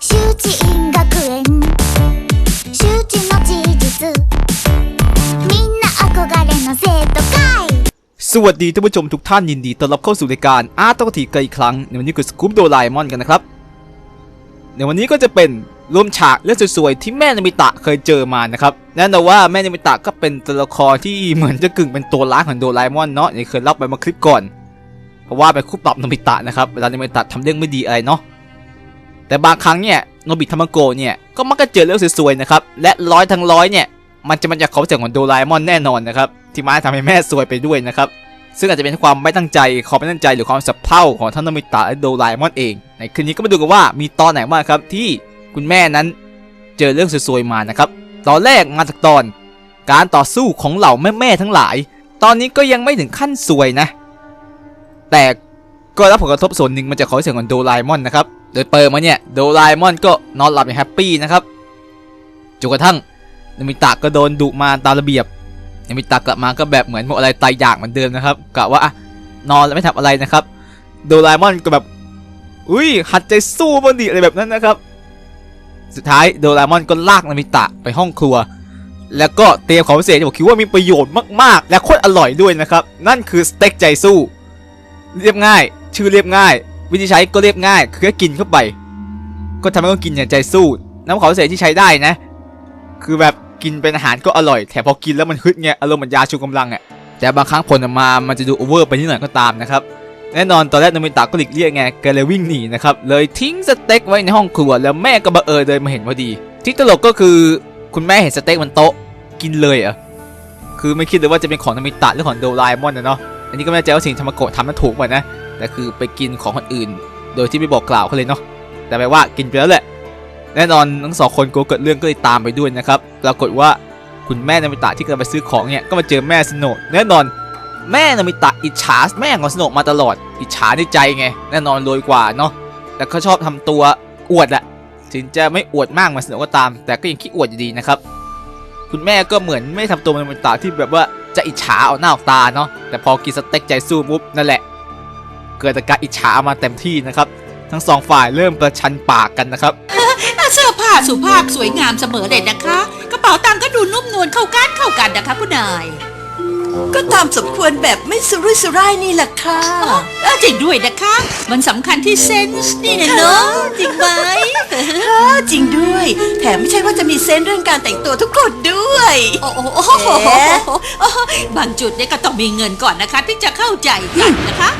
修知院学園周知の事実みんな憧れの生徒会 สวัสดีท่านผู้ชมทุกท่านยินดีต้อนรับเข้าสู่รายการอาร์ตกทีกันอีกครั้ง ในวันนี้คือสกู๊ปโดราเอมอนกันนะครับ ในวันนี้ก็จะเป็นรวมฉากและสวยๆที่แม่นามิตะเคยเจอมานะครับแน่นอนว่าแม่นามิตะก็เป็นตัวละครที่เหมือนจะกึ่งเป็นตัวร้ายของโดราเอมอนเนาะอย่างเคยเล่าไปมาคลิปก่อน เพราะว่าเป็นคู่ปรับนามิตะนะครับเวลานามิตะทำเรื่องไม่ดีอะไรเนาะ แต่บางครั้งเนี่ยโนบิทามาโกะเนี่ยก็มักจะเจอเรื่องสวยๆนะครับและร้อยทั้งร้อยเนี่ยมันจะมาจากเขามจากของโดราเอมอนแน่นอนนะครับที่มาทำให้แม่ซวยไปด้วยนะครับซึ่งอาจจะเป็นความไม่ตั้งใจความไม่ตั้งใจหรือความสับเพร่าของท่านโนมิตะและโดราเอมอนเอง ในคืนนี้ก็มาดูกันว่ามีตอนไหนบ้างครับที่คุณแม่นั้นเจอเรื่องซวยๆมานะครับตอนแรกมาจากตอน การต่อสู้ของเหล่าแม่ๆทั้งหลาย ตอนนี้ก็ยังไม่ถึงขั้นซวยนะ แต่ก็รับผลกระทบส่วนหนึ่งมาจากขอเสียงของโดราเอมอนนะครับ โดยเปิดมาเนี่ยโดราเอมอนก็นอนหลับอย่างแฮปปี้นะครับจนกระทั่งโนมิตะก็โดนดุมาตามระเบียบยังมีตากลับมาก็แบบเหมือนหมดอะไรตายอยากเหมือนเดิมนะครับกะว่าอะนอนแล้วไม่ทำอะไรนะครับ โดราเอมอนก็แบบอุ้ยหัดใจสู้มันดิอะไรแบบนั้นนะครับ สุดท้ายโดราเอมอนก็ลากนามิตะไปห้องครัว แล้วก็เตรียมของพิเศษที่ผมคิดว่ามีประโยชน์มากๆ และโคตรอร่อยด้วยนะครับ นั่นคือสเต็กใจสู้ เรียบง่าย ชื่อเรียบง่าย วิธีใช้ก็เรียบง่ายคือแค่กินเข้าไป ก็ทำให้ต้องกินอย่างใจสู้ น้ำของพิเศษที่ใช้ได้นะ คือแบบกินเป็นอาหารก็อร่อยแถมพอกินแล้วมันฮึดไงอารมณ์เหมือนยาชูกำลังอะแต่บางครั้งผลออกมามันจะดูโอเวอร์ไปนิดหน่อยก็ตามนะครับแน่นอนตอนแรกโนมิตะก็หลีกเลี่ยงไงแกเลยวิ่งหนีนะครับเลยทิ้งสเต็กไว้ในห้องครัวแล้วแม่ก็บังเอิญเดินมาเห็นพอดี ที่ตลกก็คือคุณแม่เห็นสเต็กบนโต๊ะกินเลยอะคือไม่คิดเลยว่าจะเป็นของโนมิตะหรือของโดราเอมอนนะเนาะอันนี้ก็ไม่แน่ใจว่าสิ่งที่ทามาโกะทำนั้นถูกป่ะนะ แต่คือไปกินของคนอื่น โดยที่ไม่บอกกล่าวเขาเลยเนาะแต่แปลว่ากินไปแล้วแหละ แน่นอนทั้งสองคนกลัวเกิดเรื่องก็เลยตามไปด้วยนะครับปรากฏว่าคุณแม่นามิตะที่กำลังไปซื้อของเนี่ยก็มาเจอแม่สโนแน่นอน แม่นามิตะอิจฉาแม่ของสโนมาตลอด อิจฉาในใจไงแน่นอนรวยกว่าเนาะแต่เขาชอบทำตัวอวดอะถึงจะไม่อวดมากเหมือนสโนก็ตาม แต่ก็ยังขี้อวดอยู่ดีนะครับคุณแม่ก็เหมือนไม่ทำตัวนามิตะที่แบบว่าจะอิจฉาเอาหน้าเอาตาเนาะแต่พอกินสเต็กใจสู้ปุ๊บนั่นแหละ เกิดอาการอิจฉามาเต็มที่นะครับ ทั้งสองฝ่ายเริ่มประชันปากกันนะครับเสื้อผ้าสุภาพสวยงามเสมอเลยนะคะ กระเป๋าตังค์ก็ดูนุ่มนวลเข้ากันเข้ากันนะคะคุณนาย ก็ตามสมควรแบบไม่สุรุ่ยสุร่ายนี่แหละค่ะเออจริงด้วยนะคะ มันสำคัญที่เซนส์นี่นะเนอะจริงไหมค่ะจริงด้วย แถมไม่ใช่ว่าจะมีเซนส์เรื่องการแต่งตัวทุกคนด้วย โอ้โหโอ้โหบางจุดเนี่ยก็ต้องมีเงินก่อนนะคะที่จะเข้าใจกันนะคะ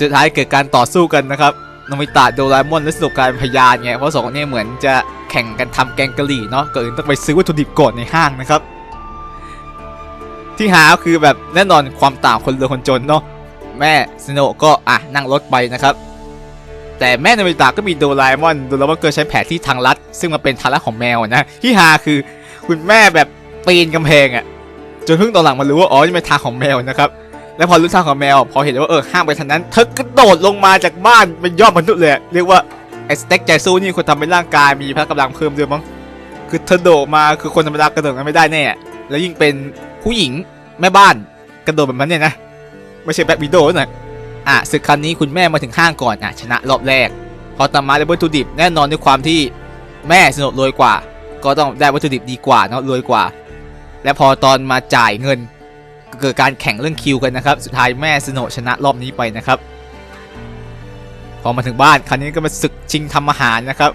สุดท้ายเกิดการต่อสู้กันนะครับนมิตะโดราเอมอนและสนุกกายเป็นพยานไงเพราะสองคนนี้เหมือนจะแข่งกันทำแกงกะหรี่เนาะก่อนอื่นต้องไปซื้อวัตถุดิบก่อนในห้างนะครับ ที่หาคือแบบแน่นอนความต่างคนรวยคนจนเนาะแม่สโนก็อะนั่งรถไปนะครับ แต่แม่โนมิตะก็มีโดราเอมอนโดราเอมอนก็ใช้แผนที่ทางลัด ซึ่งมันเป็นทางลัดของแมวนะที่หาคือคุณแม่แบบปีนกำแพงอะ่ะจนเพิ่งตอนหลังมารู้ว่าอ๋อนี่เป็นทางของแมวนะครับ แล้วพอรู้ทางของแมว พอเห็นว่าเออห้ามไปทางนั้น เธอกระโดดลงมาจากบ้านเป็นยอดมนุษย์เลยอะเรียกว่าไอ้สเต็กใจสู้นี่คนทำให้ร่างกายมีพละกำลังเพิ่มด้วยมั้งคือเธอโดดมาคือคนธรรมดากระโดดกันไม่ได้แน่แล้วยิ่งเป็นผู้หญิงแม่บ้านกระโดดแบบนั้นเนี่ยนะไม่ใช่แบ็ควิดโดนะอะศึกครั้งนี้คุณแม่มาถึงห้างก่อนอะชนะรอบแรก พอตามมาได้วัตถุดิบแน่นอนด้วยความที่แม่สนุกรวยกว่า ก็ต้องได้วัตถุดิบดีกว่าเนาะรวยกว่า และพอตอนมาจ่ายเงิน เกิดการแข่งเรื่องคิวกันนะครับ สุดท้ายแม่สโนชนะรอบนี้ไปนะครับ พอมาถึงบ้านคราวนี้ก็มาศึกชิงทำอาหารนะครับ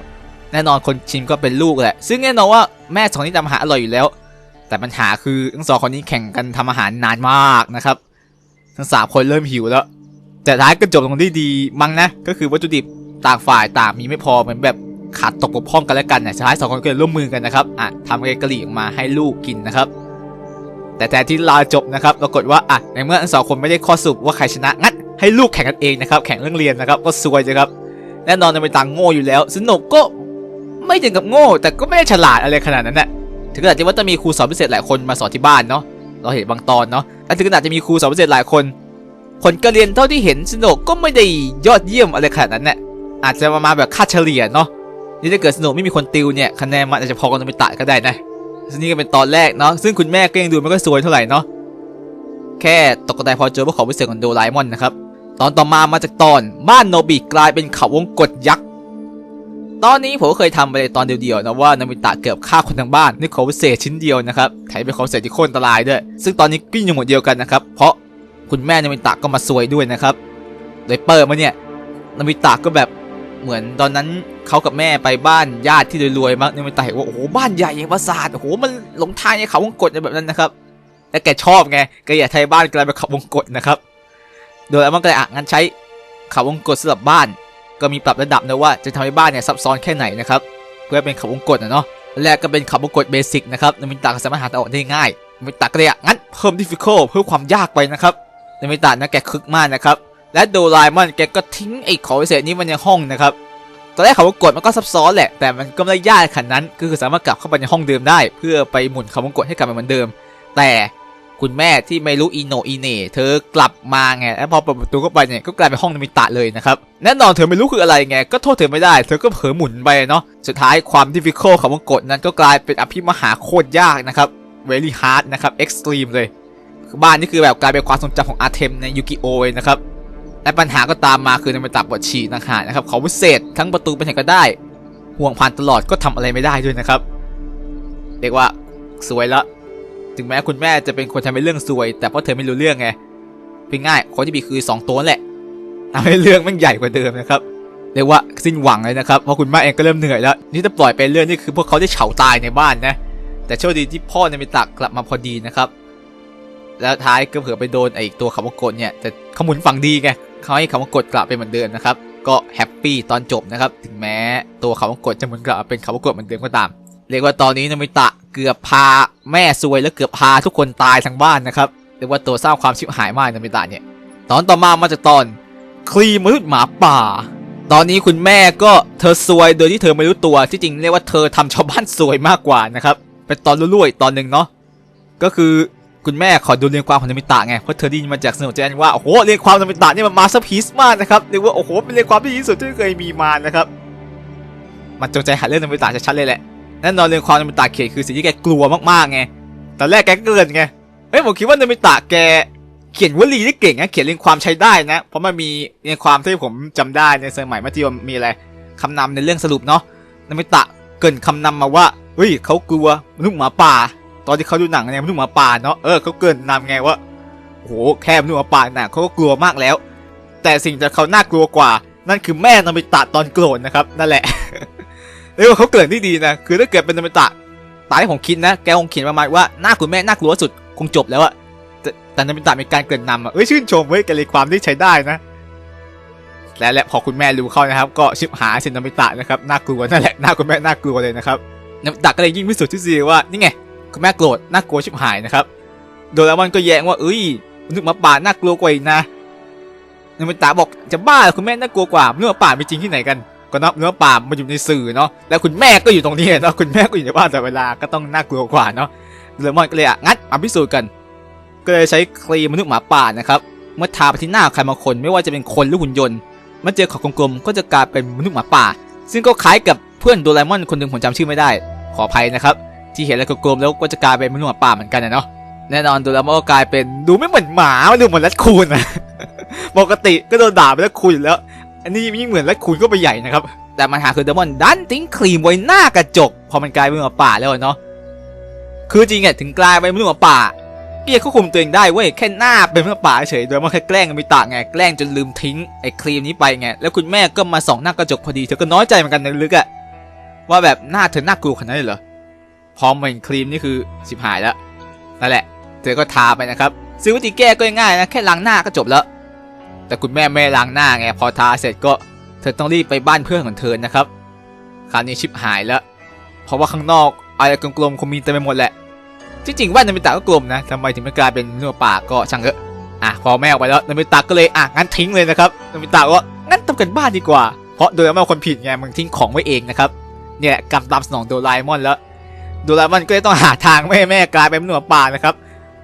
แน่นอนคนชิมก็เป็นลูกแหละ ซึ่งแน่นอนว่าแม่สองนี้ทำอาหารอร่อยอยู่แล้ว แต่ปัญหาคือทั้งสองคนนี้แข่งกันทำอาหารนานมากนะครับ ทั้งสามคนเริ่มหิวแล้ว แต่ท้ายก็จบลงได้ดีมั้งนะ ก็คือวัตถุดิบต่างฝ่ายต่างมีไม่พอเหมือนแบบขาดตกบกพร่องกันแล้วกันนะสุดท้ายสองคนก็เลยร่วมมือกันนะครับอะทำแกงกะหรี่ออกมาให้ลูกกินนะครับ แต่แทนที่ลาจบนะครับปรากฏว่าอะในเมื่อทั้งสองคนไม่ได้ข้อสรุปว่าใครชนะงั้นให้ลูกแข่งกันเองนะครับแข่งเรื่องเรียนนะครับก็ซวยนะครับแน่นอนในเป็นตังโง่อยู่แล้วสนุกก็ไม่ถึงกับโง่ แต่ก็ไม่ได้ฉลาดอะไรขนาดนั้นน่ะถึงขนาดที่ว่าจะมีครูสอนพิเศษหลายคนมาสอนที่บ้านเนาะเราเห็นบางตอนเนาะและถึงขนาดจะมีครูสอนพิเศษหลายคนผลการเรียนเท่าที่เห็นสนุกก็ไม่ได้ยอดเยี่ยมอะไรขนาดนั้นน่ะอาจจะมาแบบค่าเฉลี่ยเนาะนี่ถ้าเกิดสนุกไม่มีคนติวเนี่ยคะแนนมันอาจจะพอกันไปตะก็ได้นะ นี่ก็เป็นตอนแรกเนาะซึ่งคุณแม่ก็ยังดูไม่ค่อยสวยเท่าไหร่เนาะแค่ตกกระไดพอเจอพวกของพิเศษของโดราเอมอนนะครับตอนต่อมามาจากตอนบ้านโนบิกลายเป็นเขาวงกฏยักษ์ตอนนี้ผมก็เคยทำไปในตอนเดียวๆนะว่านามิตะเกือบฆ่าคนทั้งบ้านด้วยของพิเศษชิ้นเดียวนะครับแถมเป็นของพิเศษที่โคตรอันตรายด้วย ซึ่งตอนนี้ก็อยู่หมดเดียวกันนะครับเพราะคุณแม่นามิตะก็มาซวยด้วยนะครับโดยเปิดมาเนี่ยนามิตะก็แบบเหมือนตอนนั้น เขากับแม่ไปบ้านญาติที่รวยๆมากนามิตะเห็นว่าโอ้โหบ้านใหญ่อย่างปราสาทโอ้โหมันหลงทางในเขาวงกฏอะไรแบบนั้นนะครับและแกชอบไงแกอยากใช้บ้านกลายเป็นเขาวงกฏนะครับ โดยอามันก็เลยอะงั้นใช้เขาวงกฏสำหรับบ้าน ก็มีปรับระดับนะว่าจะทำให้บ้านเนี่ยซับซ้อนแค่ไหนนะครับเพื่อเป็นเขาวงกฏนะเนาะแรกก็เป็นเขาวงกฏเบสิกนะครับนามิตะสามารถหาทางออกได้ง่ายนามิตะก็เลยอะงั้นเพิ่ม difficult เพิ่มความยากไปนะครับนามิตะนะแกคึกมากนะครับและโดราเอมอนแกก็ทิ้งไอ้ของพิเศษนี้มันในห้องนะครับ ตอนแรกเขาวงกฏมันก็ซับซ้อนแหละ แต่มันก็ไม่ได้ยากขนาดนั้น ก็คือสามารถกลับเข้าไปในห้องเดิมได้ เพื่อไปหมุนเขาวงกฏให้กลับมาเหมือนเดิม แต่คุณแม่ที่ไม่รู้อีโนอีเน่เธอกลับมาไงแล้วพอเปิดประตูเข้าไปเนี่ยก็กลายเป็นห้องนามิตะเลยนะครับแน่นอนเธอไม่รู้คืออะไรไงก็โทษเธอไม่ได้เธอก็เผลอหมุนไปเนาะสุดท้ายความดิฟิเคิลของวงกฏนั้นก็กลายเป็นอภิมหาโคตรยากนะครับ very hard นะครับ extreme เลย บ้านนี่คือแบบกลายเป็นความทรงจำของอาร์เทมในยูกิโอเลยนะครับ และปัญหาก็ตามมาคือนามิตะปวดฉี่นะฮะนะครับเของพิเศษทั้งประตูไปไหนก็ได้ ห่วงผ่านตลอดก็ทำอะไรไม่ได้ด้วยนะครับ เรียกว่าสวยละถึงแม้คุณแม่จะเป็นคนทำให้เรื่องซวย แต่เพราะเธอไม่รู้เรื่องไงเป็นง่ายคนที่มีคือ 2 ตัวแหละทำให้เรื่องมันใหญ่กว่าเดิมนะครับเรียกว่าสิ้นหวังเลยนะครับเพราะคุณแม่เองก็เริ่มเหนื่อยแล้วนี่ถ้าปล่อยไปเรื่องนี่คือพวกเขาได้เฉาตายในบ้านนะแต่โชคดีที่พ่อเนมิตะกลับมาพอดีนะครับ แล้วท้ายก็เผื่อไปโดนไอ้ตัวคำว่ากดเนี่ยแต่ขมุนฝั่งดีไง เขาให้คำว่ากดกลับไปเหมือนเดิมนะครับ ก็แฮปปี้ตอนจบนะครับ ถึงแม้ตัวคำว่ากดจะเหมุนกลับเป็นคำว่ากดเหมือนเดิมก็ตาม เรียกว่าตอนนี้นามิตะเกือบพาแม่ซวยและเกือบพาทุกคนตายทั้งบ้านนะครับ เรียกว่าตัวสร้างความชิบหายมากนามิตะเนี่ย ตอนต่อมามาจากตอนคลีมนุษย์หมาป่า ตอนนี้คุณแม่ก็เธอซวยโดยที่เธอไม่รู้ตัว ที่จริงเรียกว่าเธอทำชาวบ้านซวยมากกว่านะครับ เป็นตอนรุ่ยๆตอนหนึ่งเนาะ ก็คือ คุณแม่ขอดูเรียงความของนามิตะไงเพราะเธอได้ยินมาจากสนุกแจนว่าโอ้โหเรียงความนามิตะนี่มันมาสเตอร์พีซมากนะครับเรียกว่าโอ้โหเป็นเรียงความที่ดีที่สุดที่เคยมีมานะครับมันจงใจหาเรื่องนามิตะชัดๆเลยแหละแน่นอนเรื่องความนามิตะเขตคือสิ่งที่แกกลัวมากๆไงตอนแรกแกก็เกินไงเฮ้ยผมคิดว่านามิตะแกเขียนวลีได้เก่งนะเขียนเรียงความใช้ได้นะ เพราะมันมีเรียงความที่ผมจำได้ในสมัยมัธยมมีอะไรคำนำในเรื่องสรุปเนาะนามิตะเกินคำนำมาว่าเฮ้ยเขากลัวมนุษย์หมาป่า อนที่เขาดูหนังเนี่ยมนุษย์หมาป่าเนาะเออเขาเกินนำไงว่าโหแค่มนุษย์หมาป่าน่ะเขาก็กลัวมากแล้ว แต่สิ่งที่เขาน่ากลัวกว่า นั่นคือแม่นามิตะตอนโกรธนะครับนั่นแหละเรียกว่าเขาเกรินที่ดีนะคือถ้าเกิดเป็นนามิตะตามที่ผมคิดนะแกคงเขียนประมาณว่าหน้าคุณแม่น่ากลัวสุดคงจบแล้วอะแต่แตนามิตะมีการเกินนำอะเอ้ยชื่นชมเว้ยแกเลยความที่ใช้ได้นะและและพอคุณแม่รู้เข้านะครับ ก็ชิบหายสินนามิตะนะครับน่ากลัวนั่นแหละหน้าคุณแม่น่ากลัวเลยนะครับนามิตะก็เลยยิ่งพิสูจน์ทฤษฎีว่านี่ไง คุณแม่โกรธน่ากลัวชิบหายนะครับ โดราเอมอนก็แย้งว่าเอ้ยนึกหมาป่าน่ากลัวกว่าอีกนะนามิตะบอกจะบ้าคุณแม่น่ากลัวกว่าเนื้อป่ามีจริงที่ไหนกันก็นับเนื้อป่ามันอยู่ในสื่อเนาะแล้วคุณแม่ก็อยู่ตรงนี้เนาะคุณแม่ก็อยู่ในบ้านแต่เวลาก็ต้องน่ากลัวกว่าเนาะโดเรมอนก็เลยอะงั้นมาพิสูจน์กันก็เลยใช้ครีมมนุษย์หมาป่านะครับเมื่อทาไปที่หน้าใครบางคนไม่ว่าจะเป็นคนหรือหุ่นยนต์เมื่อเจอขอบกลมๆก็จะกลายเป็นมนุษย์หมาป่า ซึ่งก็คล้ายกับเพื่อนโดราเอมอนคนหนึ่งผมจำชื่อไม่ได้ ขออภัยนะครับ ที่เห็นแล้วกลมๆแล้วก็จะกลายเป็นมนุษย์หมาป่าเหมือนกันนะเนาะแน่นอนโดราเอมอนก็กลายเป็นดูไม่เหมือนหมาดูเหมือนแรดคูนนะปกติก็โดนด่าเป็นแรดคูนแล้ว อันนี้ยิ่งเหมือนแรดคูนก็ไปใหญ่นะครับ แต่ปัญหาคือเดมอนดันทิ้งครีมไว้หน้ากระจก พอมันกลายเป็นหมาป่าแล้วเนาะคือจริงอะถึงกลายเป็นมนุษย์หมาป่าเกียร์ควบคุมตัวเองได้เว้ยแค่หน้าเป็นมนุษย์หมาป่าเฉยโดยมันแค่แกล้งกันไปตาไงแกล้งจนลืมทิ้งไอ้ครีมนี้ไปไงแล้วคุณแม่ก็มาส่องหน้ากระจกพอดีเธอก็น้อยใจเหมือนกันในลึกอะว่าแบบหน้าเธอน่ากลัวขนาดนั้เหรอ พอมเห็นครีมนี่คือสิบหายแล้วนั่นแหละ เธอก็ทาไปนะครับซึ่งวิธีแก้ก็ง่ายนะแค่ล้างหน้าก็จบแล้ว แต่คุณแม่ไม่ล้างหน้าไงพอทาเสร็จก็เธอต้องรีบไปบ้านเพื่อนของเธอนะครับคราวนี้ชิบหายแล้ว เพราะว่าข้างนอกอะไรกลมๆคงมีเต็มไปหมดแหละที่จริงว่านามิตะก็กลมนะทำไมถึงไม่กลายเป็นเนื้อปากก็ช่างเถอะอะพอแม่ออกไปแล้วนามิตะก็เลยอะงั้นทิ้งเลยนะครับนามิตะก็งั้นทำกันบ้านดีกว่า เพราะโดราเอมอนคนผิดไงมันทิ้งของไว้เองนะครับเนี่ยกรรมตามสนองโดราเอมอนแล้ว โดราเอมอนก็เลยต้องหาทางไม่ให้แม่กลายเป็นเนื้อป่านะครับ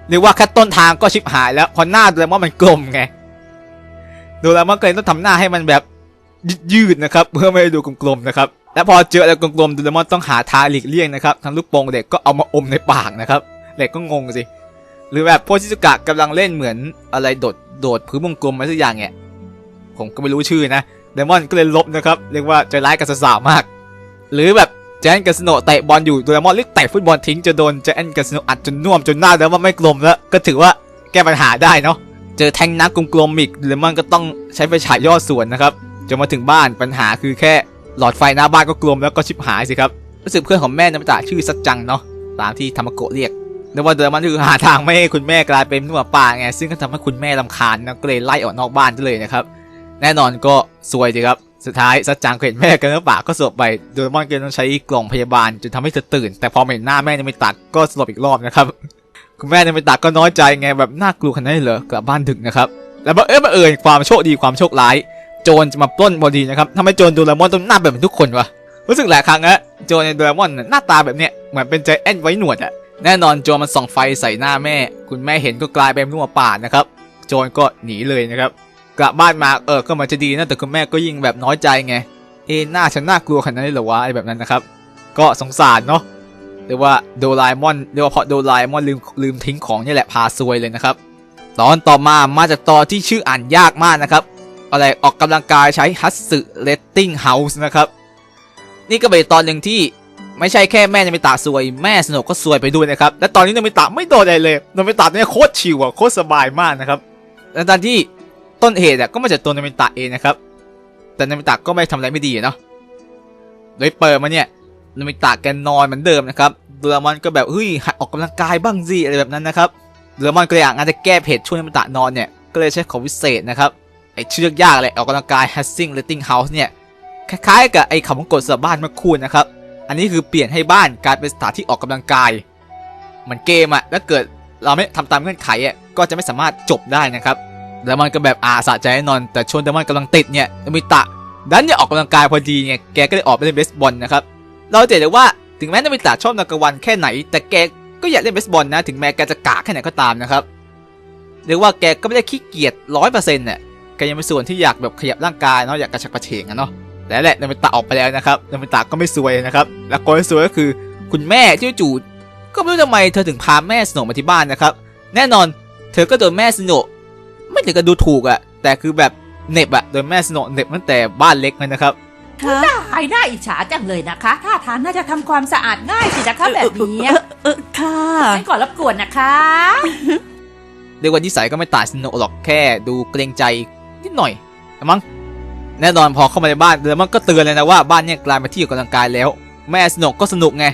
เรียกว่าแค่ต้นทางก็ชิบหายแล้วพราะหน้าโดราเอมอนมันกลมไงโดราเอมอนก็เลยต้องทำหน้าให้มันแบบยืดๆนะครับเพื่อไม่ให้ดูกลมๆนะครับและพอเจออะไรกลมๆโดราเอมอนต้องหาทางหลีกเลี่ยงนะครับทั้งลูกโป่งเด็กก็เอามาอมในปากนะครับเด็กก็งงสิหรือแบบพวกชิซุกะกำลังเล่นเหมือนอะไรโดดโดดพื้นวงกลมอะไรสักอย่างเนี่ยผมก็ไม่รู้ชื่อนะเดมอนก็เลยลบนะครับ เรียกว่าใจร้ายกับสาวมาก หรือแบบ แจนกัสโนเตะบอลอยู่โดเรมอนเรียกเตะฟุตบอลทิ้งจะโดนแจนกัสโนอัดจนน่วมจนหน้าเดมอนไม่กลมแล้ว ก็ถือว่าแก้ปัญหาได้เนาะเจอแทงน้ำกลมๆอีกเดมอนก็ต้องใช้ไฟฉายย่อส่วนนะครับจนมาถึงบ้านปัญหาคือแค่หลอดไฟหน้าบ้านก็กลมแล้วก็ชิบหายสิครับรู้สึกเพื่อนของแม่นามิตะชื่อสัจจังเนาะตามที่ธรรมโกะเรียกนึกว่าเดมอนคือหาทางไม่ให้คุณแม่กลายเป็นหนวป่าไงซึ่งก็ทำให้คุณแม่ลำคาญนะก็เลยไล่ออกนอกบ้านเลยนะครับแน่นอนก็ซวยดีครับ สุดท้ายสัจจังเห็นแม่กันแล้วปากก็สลบไปโดเรมอนก็เลต้องใช้กล่องพยาบาลจนทำให้เธอตื่น แต่พอมาเห็นหน้าแม่นามิตะก็สลบอีกรอบนะครับ คุณแม่นามิตะก็น้อยใจไงแบบน่ากลัวขนาดนี้เหรอกลับบ้านดึกนะครับ แล้วบังเอิญบังเอิญความโชคดีความโชคร้าย โจรจะมาปล้นพอดีนะครับทำให้โจรโดเรมอนต้องหน้าแบบเหมือนทุกคนวะรู้สึกหลายครั้งอะโจรในโดเรมอนหน้าตาแบบเนี้ยเหมือนเป็นใจแอนไว้หนวดอะแน่นอนโจรมันส่องไฟใส่หน้าแม่ คุณแม่เห็นก็กลายเป็นนัวป่านะครับ โจรก็หนีเลยนะครับ กลับบ้านมาเออก็มันจะดีนะแต่คุณแม่ก็ยิ่งแบบน้อยใจไง เอะหน้าฉันน่ากลัวขนาดนี้เหรอวะไอ้แบบนั้นนะครับ ก็สงสารเนาะเรียกว่าโดราเอมอนเรียกว่าเพราะโดราเอมอนลืมลืมทิ้งของนี่แหละพาซวยเลยนะครับ ตอนต่อมามาจากตอนที่ชื่ออ่านยากมากนะครับ อะไรออกกำลังกายใช้ฮัตสึเลตติ้งเฮาส์นะครับ นี่ก็เป็นตอนหนึ่งที่ไม่ใช่แค่แม่นามิตะซวยแม่สนุกก็ซวยไปด้วยนะครับ และตอนนี้นามิตะไม่โดนอะไรเลยนามิตะเนี่ยโคตรชิวอะโคตรสบายมากนะครับและตอนที่ ต้นเหตุก็มาจากตัวนามิตะเองนะครับ แต่นามิตะก็ไม่ทำอะไรไม่ดีเนาะโดยเปิดมาเนี่ยนามิตะแกนอนเหมือนเดิมนะครับโดราเอมอนก็แบบเฮ้ยหัดออกกำลังกายบ้างสิอะไรแบบนั้นนะครับโดราเอมอนก็เลยอยากงานจะแก้เพจช่วยนามิตะนอนเนี่ยก็เลยใช้ของวิเศษนะครับไอเชือกยากอะไรออกกำลังกาย Hassing Letting House เนี่ยคล้ายๆกับไอคำว่ากดสำหรับบ้านเมื่อคูณนะครับอันนี้คือเปลี่ยนให้บ้านกลายเป็นสถานที่ออกกำลังกายเหมือนเกมอะแล้วเกิดเราไม่ทำตามเงื่อนไขอะก็จะไม่สามารถจบได้นะครับ แล้วมันก็แบบอาสะใจแน่นอน แต่ช่วงที่มันกำลังติดเนี่ยนามิตะดันเนี่ยออกกำลังกายพอดีไงแกก็เลยออกไปเล่นเบสบอลนะครับเราจะเห็นเลยว่าถึงแม้นามิตะชอบนากวันแค่ไหน แต่แกก็อยากเล่นเบสบอลนะถึงแม้แกจะกะแค่ไหนก็ตามนะครับเรียกว่าแกก็ไม่ได้ขี้เกียจร้อยเปอร์เซ็นต์เนี่ยแกยังมีส่วนที่อยากแบบขยับร่างกายเนาะอยากกระชับกระเฉงอะเนาะแต่แหละนามิตะออกไปแล้วนะครับนามิตะก็ไม่ซวยนะครับแล้วคนที่ซวยก็คือคุณแม่ที่จู่ก็ไม่รู้ทำไมเธอถึงพาแม่สโนว์มาที่บ้านนะครับแน่นอน เธอก็โดนแม่สโนว์ ไม่ถึงกับดูถูกอะแต่คือแบบเหน็บอะโดนแม่สโนว์เหน็บตั้งแต่บ้านเล็กเลยนะครับค่ะตายน่าอิจฉาจังเลยนะคะท่าทางน่าจะทำความสะอาดง่ายสินะคะแบบนี้เออเออค่ะฉันขอรับกวนนะคะ เรียกว่านิสัยก็ไม่ต่างสโนว์หรอกแค่ดูเกรงใจนิดหน่อยนะมั้งแน่นอนพอเข้ามาในบ้านเดมอนก็เตือนเลยนะว่าบ้านเนี่ยกลายเป็นที่ออกกำลังกายแล้ว แม่สนุกก็สนุกไง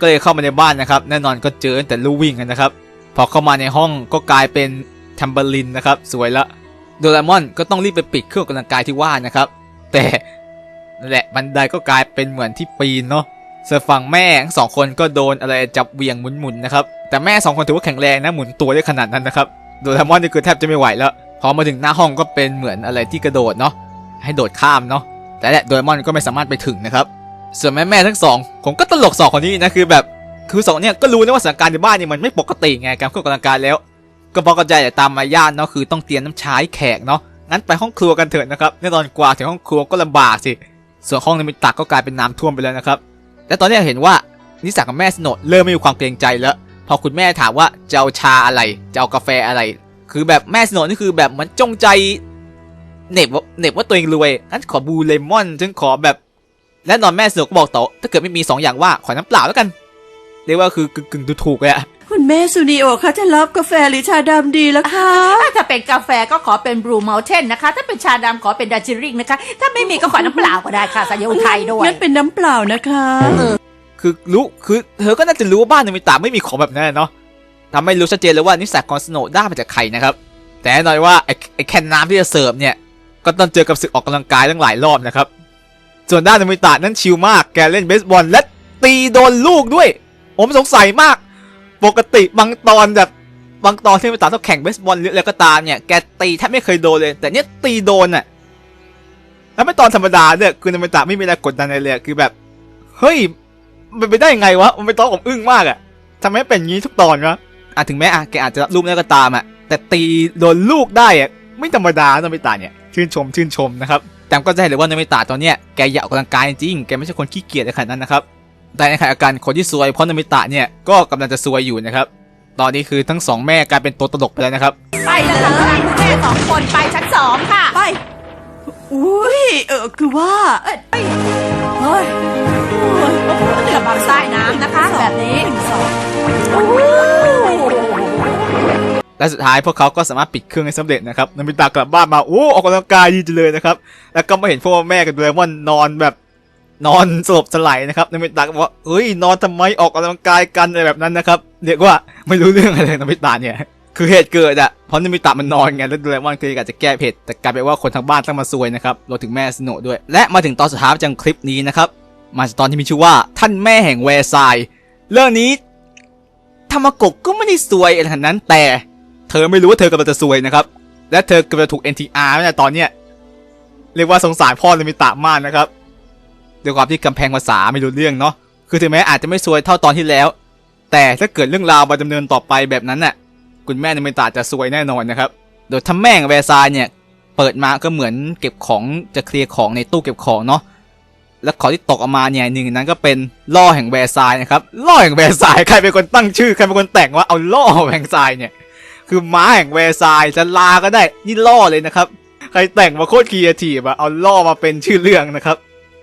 ก็เลยเข้ามาในบ้านนะครับ แน่นอนก็เจอแต่ลู่วิ่งกันนะครับ พอเข้ามาในห้องก็กลายเป็นแทมเบอรินนะครับ สวยละโดรามอนก็ต้องรีบไปปิดเครื่องกำลังกายที่ว่านะครับ แต่นั่นแหละบันไดก็กลายเป็นเหมือนที่ปีนเนาะส่วนฝั่งแม่ทั้งสองคนก็โดนอะไรจับเวียงหมุนๆนะครับ แต่แม่สองคนถือว่าแข็งแรงนะหมุนตัวได้ขนาดนั้นนะครับ โดรามอนนี่คือแทบจะไม่ไหวแล้วพอมาถึงหน้าห้องก็เป็นเหมือนอะไรที่กระโดดเนาะให้โดดข้ามเนาะแต่แหละโดรามอนก็ไม่สามารถไปถึงนะครับส่วนแม่แม่ทั้งสองผมก็ตลกสองคนนี้นะคือแบบคือสองเนี่ยก็รู้นะว่าสถานการณ์ในบ้านนี่มันไม่ปกติไงการเข้าออกกำลังกายแล้ว ก็บอกกระจายแต่ตามมารยาทเนาะคือต้องเตรียมน้ำชาให้แขกเนาะงั้นไปห้องครัวกันเถอะนะครับแน่นอนกว่าถึงห้องครัวก็ลำบากสิส่วนห้องในมิตักก็กลายเป็นน้ำท่วมไปแล้วนะครับและตอนนี้เห็นว่านิสัยของแม่สโนดเริ่มไม่มีความเกรงใจแล้ว พอคุณแม่ถามว่าจะเอาชาอะไรจะเอากาแฟอะไร คือแบบแม่สโนดนี่คือแบบมือนจงใจเน็บว่าเน็บว่าตัวเองรวยงั้นขอบูเลมอนฉันขอแบบแน่นอนแม่สนดก็บอกต่อถ้าเกิดไม่มีสองอย่างว่าขอน้ำเปล่าแล้วกันเรียกว่าคือกึ่งกึ่งดูถูกเลยอะ คุณแม่ซูนิโอคะจะรับกาแฟหรือชาดำดีล่ะคะถ้าจะเป็นกาแฟก็ขอเป็นบลูเมลเทนนะคะ ถ้าเป็นชาดำขอเป็นดาจิริงนะคะ ถ้าไม่มีก็ขอน้ำเปล่าก็ได้ค่ะสายอุทัยด้วยงั้นเป็นน้ำเปล่านะคะคือรู้คือเธอก็น่าจะรู้ว่าบ้านในมิตาไม่มีของแบบนั้นอะเนาะทำให้รู้ชัดเจนเลยว่านิสัยของสโนว์ได้มาจากใครนะครับ แต่แน่นอนว่าไอ้ไอ้แคนน้ำที่จะเสิร์ฟเนี่ย ก็ต้องเจอกับศึกออกกำลังกายตั้งหลายรอบนะครับ ส่วนด้านในมิตานั้นชิลมาก แกเล่นเบสบอลและตีโดนลูกด้วย ผมสงสัยมาก ปกติบางตอนแบบบางตอนที่มิตาต้องแข่งเบสบอลหรืออะไรก็ตามเนี่ยแกตีแทบไม่เคยโดนเลย แต่เนี้ยตีโดนอะแล้วไม่ตอนธรรมดาเนี่ยคือในมิตาไม่มีอะไรกดดันอะไรเลยคือแบบ เฮ้ย มันไปได้ยังไงวะ มันเป็นตอนผมอึ้งมากอะทำไมเป็นงี้ทุกตอนวะอะถึงแม้อะแกอาจจะรับลูกแล้วก็ตามอะแต่ตีโดนลูกได้อะไม่ธรรมดาโนมิตาเนี่ยชื่นชมชื่นชมนะครับแต่ก็จะเห็นเลยว่าโนมิตาตอนเนี้ยแกอยากออกกำลังกายจริงแกไม่ใช่คนขี้เกียจขนาดนั้นนะครับ แต่ในขณะเดียวกันคนที่ซวยเพราะโนมิตะเนี่ยก็กำลังจะซวยอยู่นะครับ ตอนนี้คือทั้งสองแม่กลายเป็นตัวตลกไปแล้วนะครับ ไปแล้วค่ะคุณแม่สองคนไปชั้นสองค่ะ ไป อุ้ยเออคือว่า เอ้ยเอ้ยเฮ้ยโอ้ยโอ้โหระบำใต้น้ำนะคะ แบบนี้หนึ่งสองโอ้โหและสุดท้ายพวกเขาก็สามารถปิดเครื่องให้สำเร็จนะครับนามิตากลับบ้านมาโอ้ออกกำลังกายดีจังเลยนะครับ แล้วก็มาเห็นพ่อแม่กับโดเรมอนนอนแบบ นอนสลบสลายนะครับนามิตาก็บอกว่าเอ้ยนอนทำไมออกกำลังกายกันอะไรแบบนั้นนะครับเรียกว่าไม่รู้เรื่องอะไรนามิตาเนี่ยคือเหตุเกิดอะเพราะนามิตะมันนอนไงแล้วโดเรมอนคืออยากจะแก้เผ็ดแต่กลายเป็นว่าคนทั้งบ้านต้องมาซวยนะครับรวมถึงแม่สโนด้วย และมาถึงตอนสุดท้ายจังคลิปนี้นะครับมาจากตอนที่มีชื่อว่าท่านแม่แห่งแวร์ซายเรื่องนี้ธรรมกกก็ไม่ได้ซวยอะไรขนาดนั้น แต่เธอไม่รู้ว่าเธอกำลังจะซวยนะครับ และเธอกำลังถูก NTR เนี่ยตอนเนี้ยเรียกว่าสงสารพ่อเลมิตะมากนะครับ ด้วยความที่กำแพงภาษาไม่รู้เรื่องเนาะคือถึงแม้อาจจะไม่ซวยเท่าตอนที่แล้ว แต่ถ้าเกิดเรื่องราวมาดำเนินต่อไปแบบนั้นน่ะคุณแม่ในมิตะจะซวยแน่นอนนะครับโดยทำแม่งแวร์ซายเนี่ยเปิดมาก็เหมือนเก็บของจะเคลียร์ของในตู้เก็บของเนาะและของที่ตกออกมาเนี่ยหนึ่งนั้นก็เป็นล่อแห่งแวร์ซายนะครับล่อแห่งแวร์ซายใครเป็นคนตั้งชื่อใครเป็นคนแต่งว่าเอาล่อแห่งทรายเนี่ยคือม้าแห่งแวร์ซายจะลาก็ได้นี่ล่อเลยนะครับ ใครแต่งมาโคตรครีเอทีฟอะเอาล่อมาเป็นชื่อเรื่องนะครับ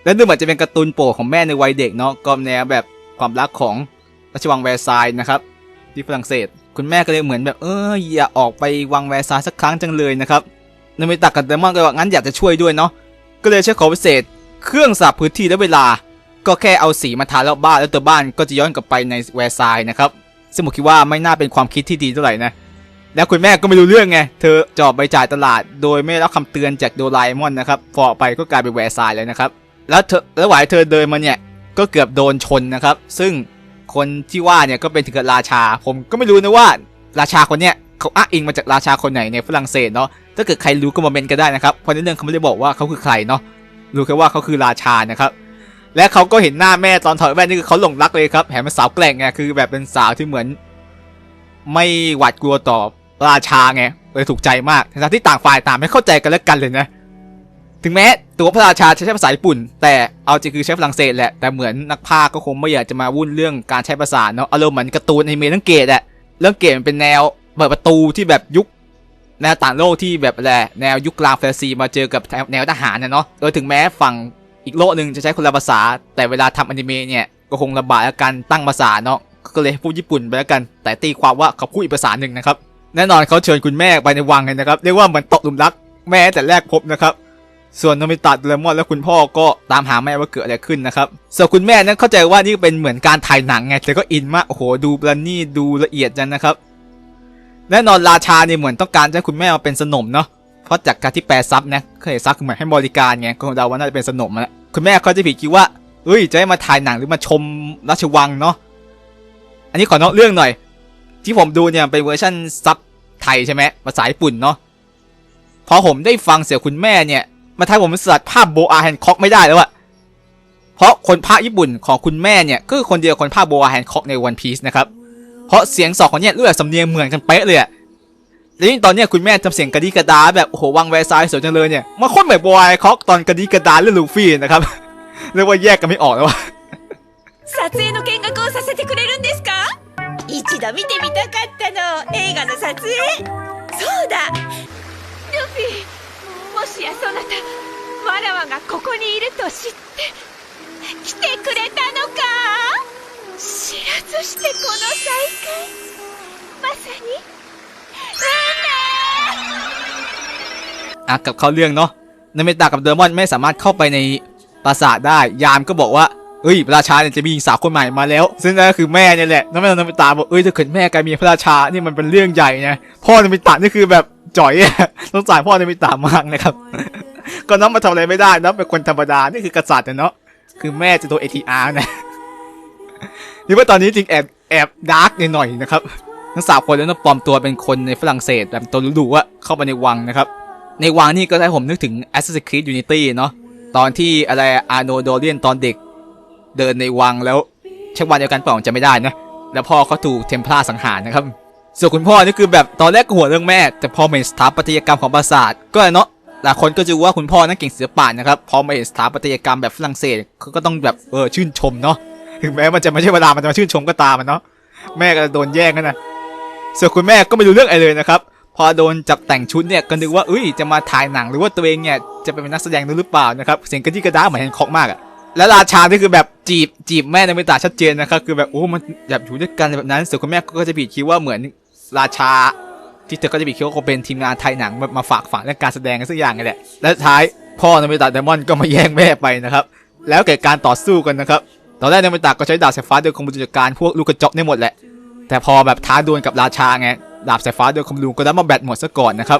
และดูเหมือนจะเป็นการ์ตูนโปรดของแม่ในวัยเด็กเนาะก็แนวแบบความรักของราชวังแวร์ซายน์นะครับ ที่ฝรั่งเศส คุณแม่ก็เลยเหมือนแบบเอออย่าออกไปวังแวร์ซายน์สักครั้งจังเลยนะครับนมิตะกับเดมอนก็บอกงั้นอยากจะช่วยด้วยเนาะก็เลยใช้ของพิเศษ เครื่องสับพื้นที่และเวลา ก็แค่เอาสีมาทารอบบ้านแล้วตัวบ้านก็จะย้อนกลับไปในแวร์ซายน์นะครับซึ่งผมคิดว่าไม่น่าเป็นความคิดที่ดีเท่าไหร่นะแล้วคุณแม่ก็ไม่รู้เรื่องไง เธอจออกไปจ่ายตลาด โดยไม่รับคำเตือนจากโดราเอมอนนะครับพอไปก็กลายเป็นแวร์ซายน์เลยนะครับ แล้วเธอแล้วหวายเธอเดินมาเนี่ยก็เกือบโดนชนนะครับ ซึ่งคนที่ว่าเนี่ยก็เป็นถึงกับราชา ผมก็ไม่รู้นะว่าราชาคนเนี้ยเขาอ้างอิงมาจากราชาคนไหนในฝรั่งเศสเนาะถ้าเกิดใครรู้ก็มาเมนกันได้นะครับเพราะในเรื่องเขาไม่ได้บอกว่าเขาคือใครเนาะรู้แค่ว่าเขาคือราชานะครับ และเขาก็เห็นหน้าแม่ตอนถอดแว่นนี่คือเขาหลงรักเลยครับแถมเป็นสาวแกร่งไงคือแบบเป็นสาวที่เหมือน ไม่หวาดกลัวต่อราชาไงเลยถูกใจมากทั้งที่ต่างฝ่ายต่างไม่เข้าใจกันและกันเลยนะ ถึงแม้ ตัวพระราชาใช้ภาษาญี่ปุ่น แต่เอาจริงคือใช้ฝรั่งเศสแหละ แต่เหมือนนักพากย์ก็คงไม่อยากจะมาวุ่นเรื่องการใช้ภาษาเนาะอารมณ์เหมือนการ์ตูนอนิเมะเรื่องเกตอะเรื่องเกตมันเป็นแนวเปิดประตูที่แบบยุคแนวต่างโลกที่แบบอะไรแนวยุคกลางแฟนซีมาเจอกับแนวทหารเนาะโดยถึงแม้ฝั่งอีกโลกหนึ่งจะใช้คนละภาษา แต่เวลาทำอนิเมะเนี่ยก็คงลำบากกับการตั้งภาษาเนาะก็เลยพูดญี่ปุ่นไปแล้วกัน แต่ตีความว่าเขาพูดอีกภาษาหนึ่งนะครับแน่นอนเขาเชิญคุณแม่ไปในวังเลยนะครับเรียกว่าเหมือนตกหลุมรักแม่แต่แรกพบนะครับ ส่วนโนมิตะโดเรมอนและคุณพ่อก็ตามหาแม่ว่าเกิดอะไรขึ้นนะครับ ส่วนคุณแม่นั้นเข้าใจว่านี่เป็นเหมือนการถ่ายหนังไง แต่ก็อินมาก โอ้โห ดูประณีตดูละเอียดจังนะครับ แน่นอนราชาเนี่ยเหมือนต้องการจะให้คุณแม่มาเป็นสนมเนาะ เพราะจากการที่แปลซับนะเคยซับเหมือนให้บริการไงก็คงเดาว่าน่าจะเป็นสนมนะคุณแม่เขาจะผิดคิดว่าเอ้ย จะให้มาถ่ายหนังหรือมาชมราชวังเนาะ อันนี้ขอนอกเรื่องหน่อย ที่ผมดูเนี่ยเป็นเวอร์ชันซับไทยใช่ไหมภาษาญี่ปุ่นเนาะ พอผมได้ฟังเสียงคุณแม่เนี่ย มาทายผมสลัดภาพโบอาแฮนค็อกไม่ได้แล้วอะเพราะคนภาคญี่ปุ่นของคุณแม่เนี่ยก็คือคนเดียวคนภาคโบอาแฮนค็อกในวันพีซนะครับ เพราะเสียงสองคนเนี่ยรู้แบบสำเนียงเหมือนกันเป๊ะเลยอะแล้วยิ่งตอนเนี้ยคุณแม่ทำเสียงกระดิกระดาแบบโอ้โหวังแวร์ซายสวยจังเลยเนี่ยมาโคนเหมือนโบอาแฮนค็อกตอนกระดิกระดาเรื่องลูฟี่นะครับ เรียกว่าแยกกันไม่ออกแล้ววะ 撮影の見学をさせてくれるんですか一度見てみたかったの映画の撮影そうだルフィも しやそなたわらわがここにいると知って来てくれたのか知らずしてこの再会まさにอ่ะกลับเข้าเรื่องเนาะนาเมตากับเดอร์มอนไม่สามารถเข้าไปในปราสาทได้ ยามก็บอกว่า เอ้ยพระราชาเนี่ยจะมีหญิงสาวคนใหม่มาแล้ว ซึ่งนั่นก็คือแม่เนี่ยแหละน้องแม่นาเมตาบอกเอ้ยถ้าเกิดแม่กลายมีพระราชานี่มันเป็นเรื่องใหญ่นะพ่อนาเมตานี่คือแบบจ่อยอะสงสารพ่อนาเมตามากนะครับ ก็น้องมาทำอะไรไม่ได้น้องเป็นคนธรรมดานี่คือกษัตริย์เนาะคือแม่จะตัว ATR นะนี่ว่าตอนนี้จริงแอบแอบดาร์กหน่อยๆนะครับทั้งสามคนแล้วนะปลอมตัวเป็นคนในฝรั่งเศสแบบตัวรู้ๆว่าเข้ามาในวังนะครับ ในวังนี่ก็ให้ผมนึกถึง Assassin's Creed Unity เนาะตอนที่อะไรอาโนโดเรียนตอนเด็ก เดินในวังแล้วใช่วันเดียวกันเปล่าจะไม่ได้นะแล้วพ่อเขาถูกเทมพลาสังหารนะครับส่วนคุณพ่อนี่คือแบบตอนแรกก็หัวเรื่องแม่ แต่พอเห็นสถาปัตยกรรมของปราสาทก็เนาะหลายคนก็จะรู้ว่าคุณพ่อนั้นเก่งศิลปะนะครับพอมาเห็นสถาปัตยกรรมแบบฝรั่งเศสเขาก็ต้องแบบเออชื่นชมเนาะถึงแม้มันจะไม่ใช่เวลามันจะมาชื่นชมก็ตามมันเนาะแม่ก็โดนแย่งนะส่วนคุณแม่ก็ไม่รู้เรื่องอะไรเลยนะครับพอโดนจับแต่งชุดเนี่ยก็นึกว่าเอ้ยจะมาถ่ายหนังหรือว่าตัวเองเนี่ยจะเป็นนักแสดงหรือเปล่านะครับเสียงกระดี้กระด้าเหมือนแฮนค็อกมากอะ และราชานี่คือแบบจีบจีบแม่นามิตะชัดเจนนะครับคือแบบโอ้ มันแบบอยู่ด้วยกันแบบนั้นส่วนคุณแม่ก็จะบีคิดว่าเหมือนราชา ที่เธอก็จะบีคิดว่าคงเป็นทีมงานไทยหนังมาฝากฝังเรื่องการแสดงกันสักอย่างไงแหละและท้ายพ่อนามิตะไดมอนด์ก็มาแย่งแม่ไปนะครับ แล้วเกิดการต่อสู้กันนะครับตอนแรกนามิตะก็ใช้ดาบสายฟ้าโดยคอมบูจัดการพวกลูกกระจอกได้หมดแหละ แต่พอแบบท้าดวลกับราชาไงดาบสายฟ้าโดยคอมลูก็ได้มาแบตหมดซะก่อนนะครับ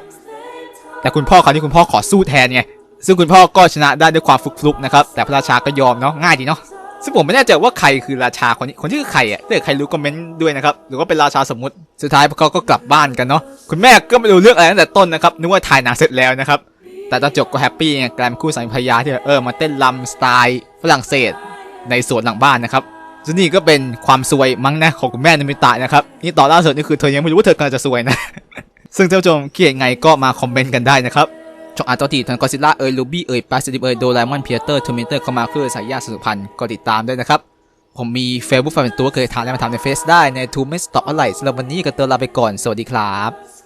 แต่คุณพ่อคราวนี้คุณพ่อขอสู้แทนไง ซึ่งคุณพ่อก็ชนะได้ด้วยความฟลุกๆนะครับ แต่พระราชาก็ยอมเนาะง่ายดีเนาะซึ่งผมไม่แน่ใจว่าใครคือราชาคนนี้คนที่คือใครอะถ้าใครรู้คอมเมนต์ด้วยนะครับหรือว่าเป็นราชาสมมติสุดท้ายพวกเขาก็กลับบ้านกันเนาะคุณแม่ก็ไม่รู้เรื่องอะไรตั้งแต่ต้นนะครับนึกว่าถ่ายหนังเสร็จแล้วนะครับแต่ตอนจบก็แฮปปี้ไงกลายเป็นคู่สามีภรรยาที่เออมาเต้นรำสไตล์ฝรั่งเศสในสวนหลังบ้านนะครับซึ่งนี่ก็เป็นความซวยมั้งนะของคุณแม่นามิตะนะครับนี่ต่อนล่าสุดนี่คือเธอยังไม่รู้ว่าเธอกำลังจะซวยนะซึ่งท่านผู้ชมคิดยังไงก็มาคอมเมนต์กันได้นะครับ ช่องอาร์ตอตีทั้งกอซิล่าเอยลูบี้เอยปาซิติเอยโดรามอนเพียเตอร์ทูมิเตอร์เข้ามาคือสายญาสุพันธ์ก็ติดตามด้วยนะครับ ผมมีเฟซบุ๊กแฟนเป็นตัวเคยทานแล้วมาทำในเฟซได้ในทูไม่สต็อปอะไรสำหรับวันนี้ก็เตือนลาไปก่อนสวัสดีครับ